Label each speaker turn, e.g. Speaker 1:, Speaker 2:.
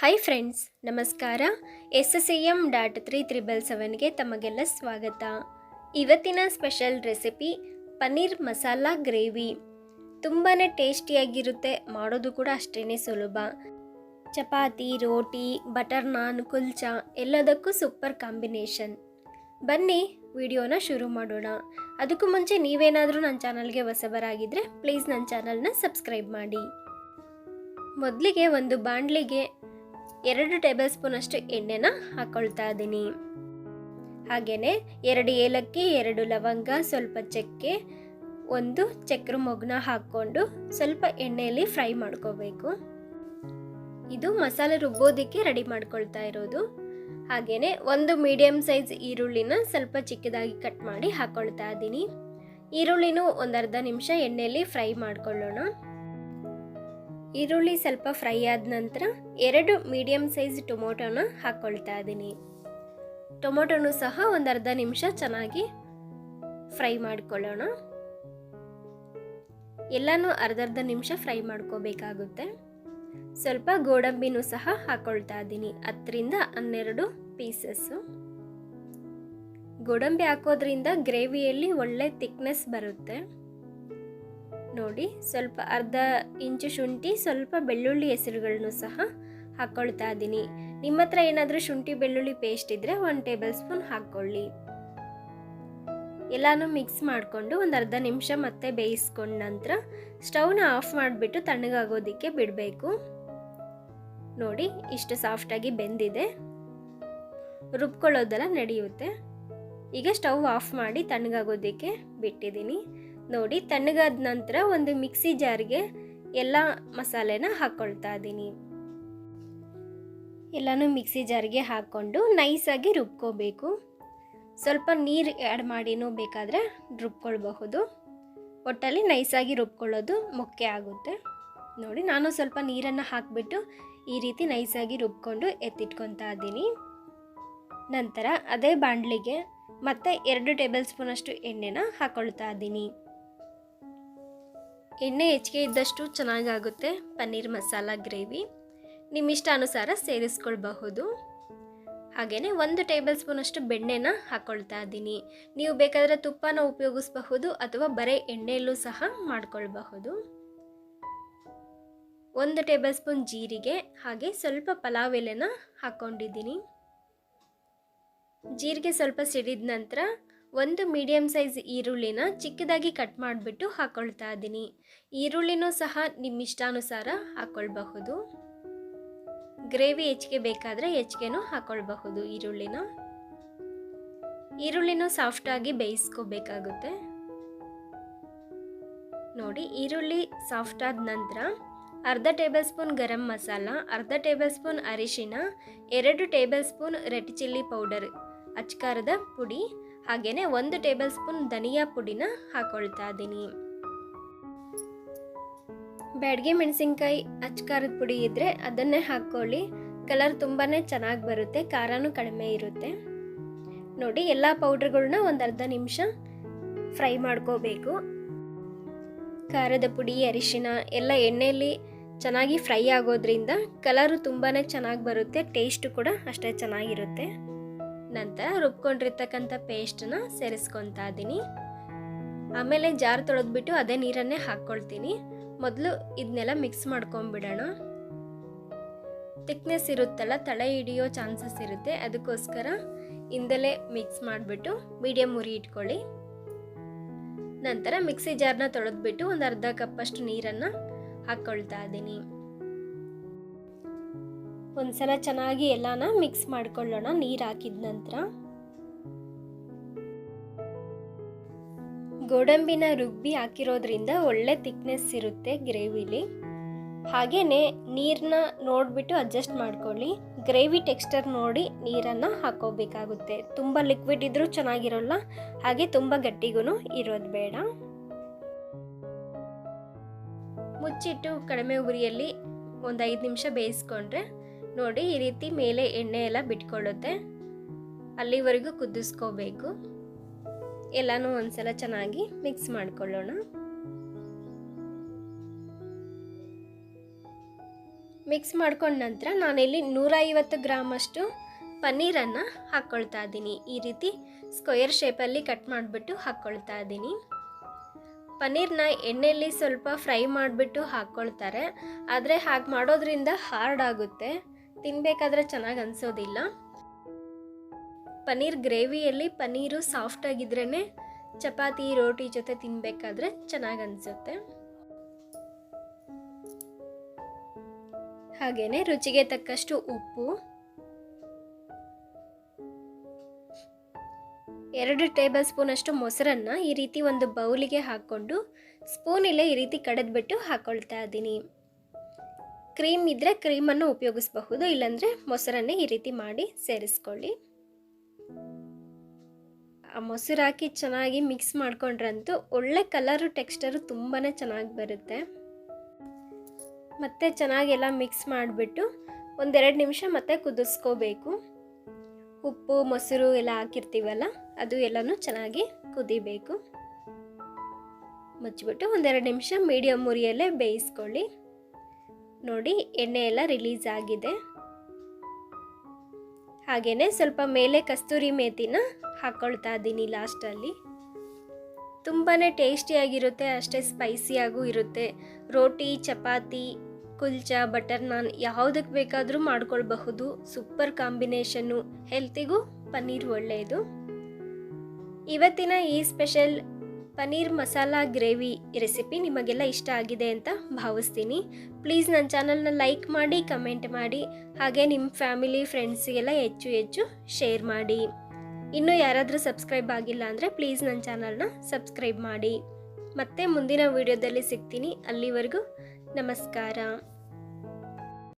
Speaker 1: Hi friends ನಮಸ್ಕಾರ. S S M dot three triple ಸೆವೆನ್ಗೆ ತಮಗೆಲ್ಲ ಸ್ವಾಗತ. ಇವತ್ತಿನ special recipe paneer masala gravy. ತುಂಬಾ ಟೇಸ್ಟಿಯಾಗಿರುತ್ತೆ, ಮಾಡೋದು ಕೂಡ ಅಷ್ಟೇ ಸುಲಭ. ಚಪಾತಿ, ರೋಟಿ, ಬಟರ್ ನಾನ್, ಕುಲ್ಚಾ ಎಲ್ಲದಕ್ಕೂ ಸೂಪರ್ ಕಾಂಬಿನೇಷನ್ ಬನ್ನಿ, ವಿಡಿಯೋನ ಶುರು ಮಾಡೋಣ. ಅದಕ್ಕೂ ಮುಂಚೆ ನೀವೇನಾದರೂ ನನ್ನ ಚಾನಲ್ಗೆ ಹೊಸಬರಾಗಿದ್ದರೆ ಪ್ಲೀಸ್ ನನ್ನ ಚಾನಲ್ನ ಸಬ್ಸ್ಕ್ರೈಬ್ ಮಾಡಿ. ಮೊದಲಿಗೆ ಒಂದು ಬಾಣಲಿಗೆ ಎರಡು ಟೇಬಲ್ ಸ್ಪೂನಷ್ಟು ಎಣ್ಣೆನ ಹಾಕ್ಕೊಳ್ತಾ ಇದ್ದೀನಿ. ಹಾಗೆಯೇ ಎರಡು ಏಲಕ್ಕಿ, ಎರಡು ಲವಂಗ, ಸ್ವಲ್ಪ ಚಕ್ಕೆ, ಒಂದು ಚಕ್ರ ಮೊಗ್ನ ಹಾಕ್ಕೊಂಡು ಸ್ವಲ್ಪ ಎಣ್ಣೆಯಲ್ಲಿ ಫ್ರೈ ಮಾಡ್ಕೋಬೇಕು. ಇದು ಮಸಾಲೆ ರುಬ್ಬೋದಕ್ಕೆ ರೆಡಿ ಮಾಡ್ಕೊಳ್ತಾ ಇರೋದು. ಹಾಗೆಯೇ ಒಂದು ಮೀಡಿಯಮ್ ಸೈಜ್ ಈರುಳ್ಳಿನ ಸ್ವಲ್ಪ ಚಿಕ್ಕದಾಗಿ ಕಟ್ ಮಾಡಿ ಹಾಕೊಳ್ತಾ ಇದ್ದೀನಿ. ಈರುಳ್ಳಿನೂ ಒಂದರ್ಧ ನಿಮಿಷ ಎಣ್ಣೆಯಲ್ಲಿ ಫ್ರೈ ಮಾಡ್ಕೊಳ್ಳೋಣ. ಈರುಳ್ಳಿ ಸ್ವಲ್ಪ ಫ್ರೈ ಆದ ನಂತರ ಎರಡು ಮೀಡಿಯಮ್ ಸೈಜ್ ಟೊಮೊಟೊನ ಹಾಕ್ಕೊಳ್ತಾ ಇದ್ದೀನಿ. ಟೊಮೊಟೊನು ಸಹ ಒಂದು ಅರ್ಧ ನಿಮಿಷ ಚೆನ್ನಾಗಿ ಫ್ರೈ ಮಾಡ್ಕೊಳ್ಳೋಣ. ಎಲ್ಲನೂ ಅರ್ಧ ಅರ್ಧ ನಿಮಿಷ ಫ್ರೈ ಮಾಡ್ಕೋಬೇಕಾಗುತ್ತೆ. ಸ್ವಲ್ಪ ಗೋಡಂಬಿನೂ ಸಹ ಹಾಕ್ಕೊಳ್ತಾ ಇದ್ದೀನಿ. ಹತ್ತರಿಂದ ಹನ್ನೆರಡು ಪೀಸಸ್ಸು. ಗೋಡಂಬಿ ಹಾಕೋದ್ರಿಂದ ಗ್ರೇವಿಯಲ್ಲಿ ಒಳ್ಳೆ ಥಿಕ್ನೆಸ್ ಬರುತ್ತೆ. ನೋಡಿ, ಸ್ವಲ್ಪ ಅರ್ಧ ಇಂಚು ಶುಂಠಿ, ಸ್ವಲ್ಪ ಬೆಳ್ಳುಳ್ಳಿ ಹೆಸರುಗಳನ್ನು ಸಹ ಹಾಕ್ಕೊಳ್ತಾ ಇದ್ದೀನಿ. ನಿಮ್ಮ ಹತ್ರ ಏನಾದರೂ ಶುಂಠಿ, ಬೆಳ್ಳುಳ್ಳಿ ಪೇಸ್ಟ್ ಇದ್ದರೆ ಒಂದು ಟೇಬಲ್ ಸ್ಪೂನ್ ಹಾಕ್ಕೊಳ್ಳಿ. ಎಲ್ಲನೂ ಮಿಕ್ಸ್ ಮಾಡಿಕೊಂಡು ಒಂದು ಅರ್ಧ ನಿಮಿಷ ಮತ್ತೆ ಬೇಯಿಸ್ಕೊಂಡ ನಂತರ ಸ್ಟವ್ನ ಆಫ್ ಮಾಡಿಬಿಟ್ಟು ತಣ್ಣಗಾಗೋದಕ್ಕೆ ಬಿಡಬೇಕು. ನೋಡಿ, ಇಷ್ಟು ಸಾಫ್ಟಾಗಿ ಬೆಂದಿದೆ. ರುಬ್ಕೊಳ್ಳೋದೆಲ್ಲ ನಡೆಯುತ್ತೆ. ಈಗ ಸ್ಟೌವ್ ಆಫ್ ಮಾಡಿ ತಣ್ಣಗಾಗೋದಕ್ಕೆ ಬಿಟ್ಟಿದ್ದೀನಿ. ನೋಡಿ, ತಣ್ಣಗಾದ ನಂತರ ಒಂದು ಮಿಕ್ಸಿ ಜಾರ್ಗೆ ಎಲ್ಲ ಮಸಾಲೆನ ಹಾಕ್ಕೊಳ್ತಾ ಇದ್ದೀನಿ. ಎಲ್ಲನೂ ಮಿಕ್ಸಿ ಜಾರ್ಗೆ ಹಾಕ್ಕೊಂಡು ನೈಸಾಗಿ ರುಬ್ಕೋಬೇಕು. ಸ್ವಲ್ಪ ನೀರು ಆ್ಯಡ್ ಮಾಡಿನೂ ಬೇಕಾದರೆ ರುಬ್ಕೊಳ್ಬಹುದು. ಒಟ್ಟಲ್ಲಿ ನೈಸಾಗಿ ರುಬ್ಕೊಳ್ಳೋದು ಮುಖ್ಯ ಆಗುತ್ತೆ. ನೋಡಿ, ನಾನು ಸ್ವಲ್ಪ ನೀರನ್ನು ಹಾಕಿಬಿಟ್ಟು ಈ ರೀತಿ ನೈಸಾಗಿ ರುಬ್ಕೊಂಡು ಎತ್ತಿಟ್ಕೊತಾ ಇದ್ದೀನಿ. ನಂತರ ಅದೇ ಬಾಣಲಿಗೆ ಮತ್ತೆ ಎರಡು ಟೇಬಲ್ ಸ್ಪೂನಷ್ಟು ಎಣ್ಣೆನ ಹಾಕ್ಕೊಳ್ತಾ ಇದ್ದೀನಿ. ಎಣ್ಣೆ ಹೆಚ್ಚಿಗೆ ಇದ್ದಷ್ಟು ಚೆನ್ನಾಗಾಗುತ್ತೆ. ಪನ್ನೀರ್ ಮಸಾಲ, ಗ್ರೇವಿ ನಿಮ್ಮ ಇಷ್ಟ ಅನುಸಾರ ಸೇರಿಸ್ಕೊಳ್ಬಹುದು. ಹಾಗೆಯೇ ಒಂದು ಟೇಬಲ್ ಸ್ಪೂನಷ್ಟು ಬೆಣ್ಣೆನ ಹಾಕ್ಕೊಳ್ತಾ ಇದ್ದೀನಿ. ನೀವು ಬೇಕಾದರೆ ತುಪ್ಪನ ಉಪಯೋಗಿಸಬಹುದು ಅಥವಾ ಬರೀ ಎಣ್ಣೆಯಲ್ಲೂ ಸಹ ಮಾಡ್ಕೊಳ್ಬಹುದು. ಒಂದು ಟೇಬಲ್ ಸ್ಪೂನ್ ಜೀರಿಗೆ, ಹಾಗೆ ಸ್ವಲ್ಪ ಪಲಾವ್ ಎಲೆನ ಹಾಕ್ಕೊಂಡಿದ್ದೀನಿ ಜೀರಿಗೆ ಸ್ವಲ್ಪ ಸಿಡಿದ ನಂತರ ಒಂದು ಮೀಡಿಯಮ್ ಸೈಜ್ ಈರುಳ್ಳಿನ ಚಿಕ್ಕದಾಗಿ ಕಟ್ ಮಾಡಿಬಿಟ್ಟು ಹಾಕ್ಕೊಳ್ತಾ ಇದ್ದೀನಿ. ಈರುಳ್ಳಿನೂ ಸಹ ನಿಮ್ಮ ಇಷ್ಟಾನುಸಾರ ಹಾಕ್ಕೊಳ್ಬಹುದು ಗ್ರೇವಿ ಹೆಚ್ಚಿಗೆ ಬೇಕಾದರೆ ಹೆಚ್ಚಿಗೆನೂ ಹಾಕ್ಕೊಳ್ಬಹುದು ಈರುಳ್ಳಿನ. ಈರುಳ್ಳಿನೂ ಸಾಫ್ಟಾಗಿ ಬೇಯಿಸ್ಕೋಬೇಕಾಗುತ್ತೆ. ನೋಡಿ, ಈರುಳ್ಳಿ ಸಾಫ್ಟ್ ಆದ ನಂತರ ಅರ್ಧ ಟೇಬಲ್ ಸ್ಪೂನ್ ಗರಂ ಮಸಾಲ, ಅರ್ಧ ಟೇಬಲ್ ಸ್ಪೂನ್ ಅರಿಶಿನ ಎರಡು table spoon red chilli powder, ಅಚ್ಕಾರದ ಪುಡಿ ಹಾಗೆಯೇ ಒಂದು ಟೇಬಲ್ ಸ್ಪೂನ್ ಧನಿಯಾ ಪುಡಿನ ಹಾಕೊಳ್ತಾ ಇದ್ದೀನಿ. ಬ್ಯಾಡ್ಗೆ ಮೆಣಸಿನ್ಕಾಯಿ ಅಚ್ಕಾರದ ಪುಡಿ ಇದ್ದರೆ ಅದನ್ನೇ ಹಾಕ್ಕೊಳ್ಳಿ. ಕಲರ್ ತುಂಬಾ ಚೆನ್ನಾಗಿ ಬರುತ್ತೆ, ಖಾರನೂ ಕಡಿಮೆ ಇರುತ್ತೆ. ನೋಡಿ, ಎಲ್ಲ ಪೌಡ್ರ್ಗಳನ್ನ ಒಂದು ಅರ್ಧ ನಿಮಿಷ ಫ್ರೈ ಮಾಡ್ಕೋಬೇಕು. ಖಾರದ ಪುಡಿ, ಅರಿಶಿನ ಎಲ್ಲ ಎಣ್ಣೆಯಲ್ಲಿ ಚೆನ್ನಾಗಿ ಫ್ರೈ ಆಗೋದ್ರಿಂದ ಕಲರು ತುಂಬಾ ಚೆನ್ನಾಗಿ ಬರುತ್ತೆ, ಟೇಸ್ಟು ಕೂಡ ಅಷ್ಟೇ ಚೆನ್ನಾಗಿರುತ್ತೆ. ನಂತರ ರುಬ್ಕೊಂಡಿರ್ತಕ್ಕಂಥ ಪೇಸ್ಟನ್ನ ಸೇರಿಸ್ಕೊತಾ ಇದ್ದೀನಿ. ಆಮೇಲೆ ಜಾರ್ ತೊಳೆದ್ಬಿಟ್ಟು ಅದೇ ನೀರನ್ನೇ ಹಾಕ್ಕೊಳ್ತೀನಿ. ಮೊದಲು ಇದನ್ನೆಲ್ಲ ಮಿಕ್ಸ್ ಮಾಡ್ಕೊಂಬಿಡೋಣ. ತಿಕ್ನೆಸ್ ಇರುತ್ತಲ್ಲ, ತಳ ಹಿಡಿಯೋ ಚಾನ್ಸಸ್ ಇರುತ್ತೆ. ಅದಕ್ಕೋಸ್ಕರ ಇಂದಲೇ ಮಿಕ್ಸ್ ಮಾಡಿಬಿಟ್ಟು ಮೀಡಿಯಮ್ ಉರಿ ಇಟ್ಕೊಳ್ಳಿ. ನಂತರ ಮಿಕ್ಸಿ ಜಾರ್ನ ತೊಳೆದ್ಬಿಟ್ಟು ಒಂದು ಅರ್ಧ ಕಪ್ಪಷ್ಟು ನೀರನ್ನು ಹಾಕ್ಕೊಳ್ತಾ ಇದ್ದೀನಿ. ಒಂದ್ಸಲ ಚೆನ್ನಾಗಿ ಎಲ್ಲಾನ ಮಿಕ್ಸ್ ಮಾಡ್ಕೊಳ್ಳೋಣ ನೀರು ಹಾಕಿದ ನಂತರ. ಗೋಡಂಬಿನ ರುಬ್ಬಿ ಹಾಕಿರೋದ್ರಿಂದ ಒಳ್ಳೆ ತಿಕ್ನೆಸ್ ಇರುತ್ತೆ ಗ್ರೇವಿಲಿ. ಹಾಗೆಯೇ ನೀರನ್ನ ನೋಡಿಬಿಟ್ಟು ಅಡ್ಜಸ್ಟ್ ಮಾಡ್ಕೊಳ್ಳಿ. ಗ್ರೇವಿ ಟೆಕ್ಸ್ಚರ್ ನೋಡಿ ನೀರನ್ನು ಹಾಕೋಬೇಕಾಗುತ್ತೆ ತುಂಬ ಲಿಕ್ವಿಡ್ ಇದ್ದರೂ ಚೆನ್ನಾಗಿರೋಲ್ಲ, ಹಾಗೆ ತುಂಬ ಗಟ್ಟಿಗೂ ಇರೋದು ಬೇಡ. ಮುಚ್ಚಿಟ್ಟು ಕಡಿಮೆ ಉರಿಯಲ್ಲಿ ಒಂದು ಐದು ನಿಮಿಷ ಬೇಯಿಸ್ಕೊಂಡ್ರೆ ನೋಡಿ ಈ ರೀತಿ ಮೇಲೆ ಎಣ್ಣೆ ಎಲ್ಲ ಬಿಟ್ಕೊಳ್ಳುತ್ತೆ. ಅಲ್ಲಿವರೆಗೂ ಕುದಿಸ್ಕೋಬೇಕು. ಎಲ್ಲನೂ ಒಂದ್ಸಲ ಚೆನ್ನಾಗಿ ಮಿಕ್ಸ್ ಮಾಡ್ಕೊಳ್ಳೋಣ. ಮಿಕ್ಸ್ ಮಾಡ್ಕೊಂಡ ನಂತರ ನಾನಿಲ್ಲಿ ನೂರೈವತ್ತು ಗ್ರಾಮಷ್ಟು ಪನ್ನೀರನ್ನು ಹಾಕ್ಕೊಳ್ತಾ ಇದ್ದೀನಿ. ಈ ರೀತಿ ಸ್ಕ್ವೇರ್ ಶೇಪಲ್ಲಿ ಕಟ್ ಮಾಡಿಬಿಟ್ಟು ಹಾಕ್ಕೊಳ್ತಾ ಇದ್ದೀನಿ. ಪನ್ನೀರ್ನ ಎಣ್ಣೆಯಲ್ಲಿ ಸ್ವಲ್ಪ ಫ್ರೈ ಮಾಡಿಬಿಟ್ಟು ಹಾಕ್ಕೊಳ್ತಾರೆ ಆದರೆ ಹಾಗೆ ಮಾಡೋದ್ರಿಂದ ಹಾರ್ಡ್ ಆಗುತ್ತೆ. ತಿನ್ನಬೇಕಾದ್ರೆ ಚೆನ್ನಾಗಿ ಅನಿಸೋದಿಲ್ಲ. ಪನ್ನೀರ್ ಗ್ರೇವಿಯಲ್ಲಿ ಪನ್ನೀರು ಸಾಫ್ಟ್ ಆಗಿದ್ರೇ ಚಪಾತಿ, ರೋಟಿ ಜೊತೆ ತಿನ್ನಬೇಕಾದ್ರೆ ಚೆನ್ನಾಗಿ ಅನಿಸುತ್ತೆ. ಹಾಗೆಯೇ ರುಚಿಗೆ ತಕ್ಕಷ್ಟು ಉಪ್ಪು. ಎರಡು ಟೇಬಲ್ ಸ್ಪೂನಷ್ಟು ಮೊಸರನ್ನು ಈ ರೀತಿ ಒಂದು ಬೌಲಿಗೆ ಹಾಕ್ಕೊಂಡು ಸ್ಪೂನಿಲ್ಲೇ ಈ ರೀತಿ ಕಡೆದ್ಬಿಟ್ಟು ಹಾಕ್ಕೊಳ್ತಾ ಇದ್ದೀನಿ. ಕ್ರೀಮ್ ಇದ್ದರೆ ಕ್ರೀಮನ್ನು ಉಪಯೋಗಿಸಬಹುದು, ಇಲ್ಲಾಂದರೆ ಮೊಸರನ್ನೇ ಈ ರೀತಿ ಮಾಡಿ ಸೇರಿಸ್ಕೊಳ್ಳಿ. ಆ ಮೊಸರು ಹಾಕಿ ಚೆನ್ನಾಗಿ ಮಿಕ್ಸ್ ಮಾಡ್ಕೊಂಡ್ರಂತೂ ಒಳ್ಳೆ ಕಲರು ಟೆಕ್ಸ್ಟರು ತುಂಬಾ ಚೆನ್ನಾಗಿ ಬರುತ್ತೆ. ಮತ್ತೆ ಚೆನ್ನಾಗೆಲ್ಲ ಮಿಕ್ಸ್ ಮಾಡಿಬಿಟ್ಟು ಒಂದೆರಡು ನಿಮಿಷ ಮತ್ತೆ ಕುದಿಸ್ಕೋಬೇಕು. ಉಪ್ಪು, ಮೊಸರು ಎಲ್ಲ ಹಾಕಿರ್ತೀವಲ್ಲ, ಅದು ಎಲ್ಲನೂ ಚೆನ್ನಾಗಿ ಕುದಿಬೇಕು. ಮುಚ್ಚಿಬಿಟ್ಟು ಒಂದೆರಡು ನಿಮಿಷ ಮೀಡಿಯಮ್ ಉರಿಯಲ್ಲೇ ಬೇಯಿಸ್ಕೊಳ್ಳಿ. ನೋಡಿ ಎಣ್ಣೆ ಎಲ್ಲ ರಿಲೀಸ್ ಆಗಿದೆ. ಹಾಗೆಯೇ ಸ್ವಲ್ಪ ಮೇಲೆ ಕಸ್ತೂರಿ ಮೇಥಿನ ಹಾಕ್ಕೊಳ್ತಾ ಇದ್ದೀನಿ ಲಾಸ್ಟಲ್ಲಿ ತುಂಬಾ ಟೇಸ್ಟಿಯಾಗಿರುತ್ತೆ ಅಷ್ಟೇ ಸ್ಪೈಸಿಯಾಗೂ ಇರುತ್ತೆ. ರೋಟಿ, ಚಪಾತಿ, ಕುಲ್ಚಾ ಬಟರ್ ನಾನ್ ಯಾವುದಕ್ಕೆ ಬೇಕಾದರೂ ಮಾಡ್ಕೊಳ್ಬಹುದು. ಸೂಪರ್ ಕಾಂಬಿನೇಷನ್ನು ಹೆಲ್ತಿಗೂ ಪನ್ನೀರ್ ಒಳ್ಳೆಯದು ಇವತ್ತಿನ ಈ special paneer masala gravy recipe ನಿಮಗೆಲ್ಲ ಇಷ್ಟ ಆಗಿದೆ ಅಂತ ಭಾವಿಸ್ತೀನಿ. ಪ್ಲೀಸ್ ನನ್ನ ಚಾನಲ್ನ ಲೈಕ್ ಮಾಡಿ, ಕಮೆಂಟ್ ಮಾಡಿ, ಹಾಗೆ ನಿಮ್ಮ ಫ್ಯಾಮಿಲಿ, ಫ್ರೆಂಡ್ಸಿಗೆಲ್ಲ ಹೆಚ್ಚು ಹೆಚ್ಚು ಶೇರ್ ಮಾಡಿ. ಇನ್ನೂ ಯಾರಾದರೂ ಸಬ್ಸ್ಕ್ರೈಬ್ ಆಗಿಲ್ಲ ಅಂದರೆ ಪ್ಲೀಸ್ ನನ್ನ ಚಾನಲ್ನ ಸಬ್ಸ್ಕ್ರೈಬ್ ಮಾಡಿ. ಮತ್ತೆ ಮುಂದಿನ ವಿಡಿಯೋದಲ್ಲಿ ಸಿಗ್ತೀನಿ. ಅಲ್ಲಿವರೆಗೂ ನಮಸ್ಕಾರ.